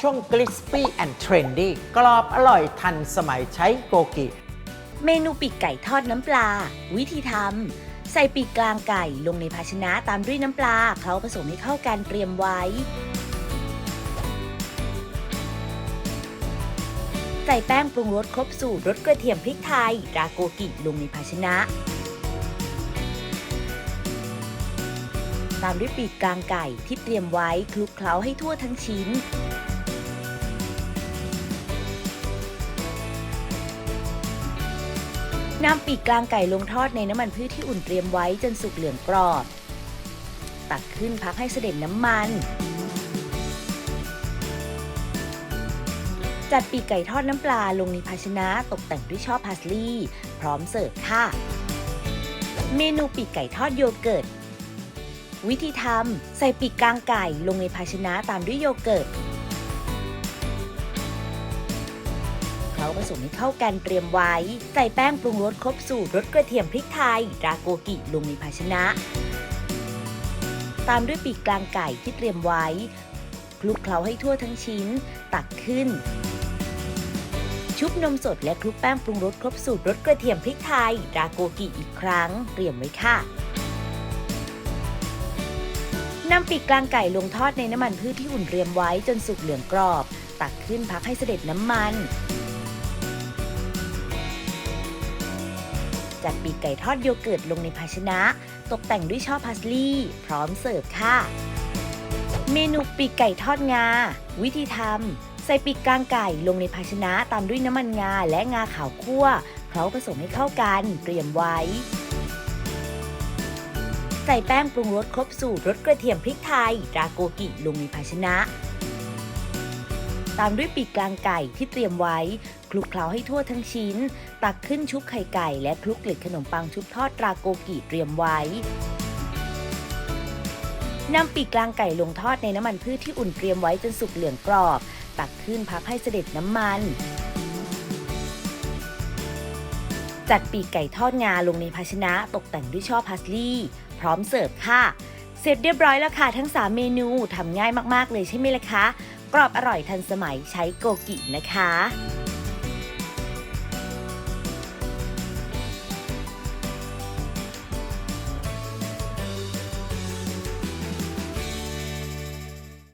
ช่วง crispy and trendy กรอบอร่อยทันสมัยใช้โกกิ เมนูปีกไก่ทอดน้ำปลา วิธีทำใส่ปีกกลางไก่ลงในภาชนะตามด้วยน้ำปลาเคล้าผสมให้เข้ากันเตรียมไว้ ใส่แป้งปรุงรสครบสูตรรสกระเทียมพริกไทยราโกกิลงในภาชนะตามด้วยปีกกลางไก่ที่เตรียมไว้คลุกเคล้าให้ทั่วทั้งชิ้น นำปีกกลางไก่ลงทอดในน้ำมันพืชที่อุ่นเตรียมไว้จนสุกเหลืองกรอบ ตักขึ้นพักให้เสด็จน้ำมัน จัดปีกไก่ทอดน้ำปลาลงในภาชนะตกแต่งด้วยช่อพาสลีย์พร้อมเสิร์ฟค่ะ เมนูปีกไก่ทอดโยเกิร์ต วิธีทำใส่ปีกกลางไก่ลงในภาชนะตามด้วยโยเกิร์ต คล้าผสมให้เข้ากันเตรียมไว้ ใส่แป้งปรุงรสครบสูตรรสกระเทียมพริกไทยราโกกิลงในภาชนะ ตามด้วยปีกกลางไก่ที่เตรียมไว้ คลุกเคล้าให้ทั่วทั้งชิ้น ตักขึ้น ชุบนมสดและคลุกแป้งปรุงรสครบสูตรรสกระเทียมพริกไทยราโกกิอีกครั้ง เตรียมไว้ค่ะนำปีกกลางไก่ลงทอดในน้ำมันพืชที่อุ่นเตรียมไว้จนสุกเหลืองกรอบ ตักขึ้นพักให้เสด็จน้ำมัน จัดปีกไก่ทอดโยเกิร์ตลงในภาชนะ ตกแต่งด้วยช่อพาสลีย์พร้อมเสิร์ฟค่ะ เมนูปีกไก่ทอดงา วิธีทำใส่ปีกกลางไก่ลงในภาชนะตามด้วยน้ำมันงาและงาขาวคั่วเคล้าผสมให้เข้ากันเตรียมไว้ ใส่แป้งปรุงรสครบสูตรรสกระเทียมพริกไทย ราโกกิลงในภาชนะ ตามด้วยปีกกลางไก่ที่เตรียมไว้ คลุกเคล้าให้ทั่วทั้งชิ้น ตักขึ้นชุบไข่ไก่ และคลุกเกล็ดขนมปังชุบทอดราโกกิเตรียมไว้นำปีกกลางไก่ลงทอดในน้ำมันพืชที่อุ่นเตรียมไว้จนสุกเหลืองกรอบ ตักขึ้นพักให้เสด็จน้ำมัน จัดปีกไก่ทอดงาลงในภาชนะตกแต่งด้วยช่อพาสลีย์พร้อมเสิร์ฟค่ะ เสร็จเรียบร้อยแล้วค่ะทั้ง 3 เมนูทำง่ายมาก ๆ เลยใช่ไหมล่ะคะ กรอบอร่อยทันสมัยใช้โกกินะคะ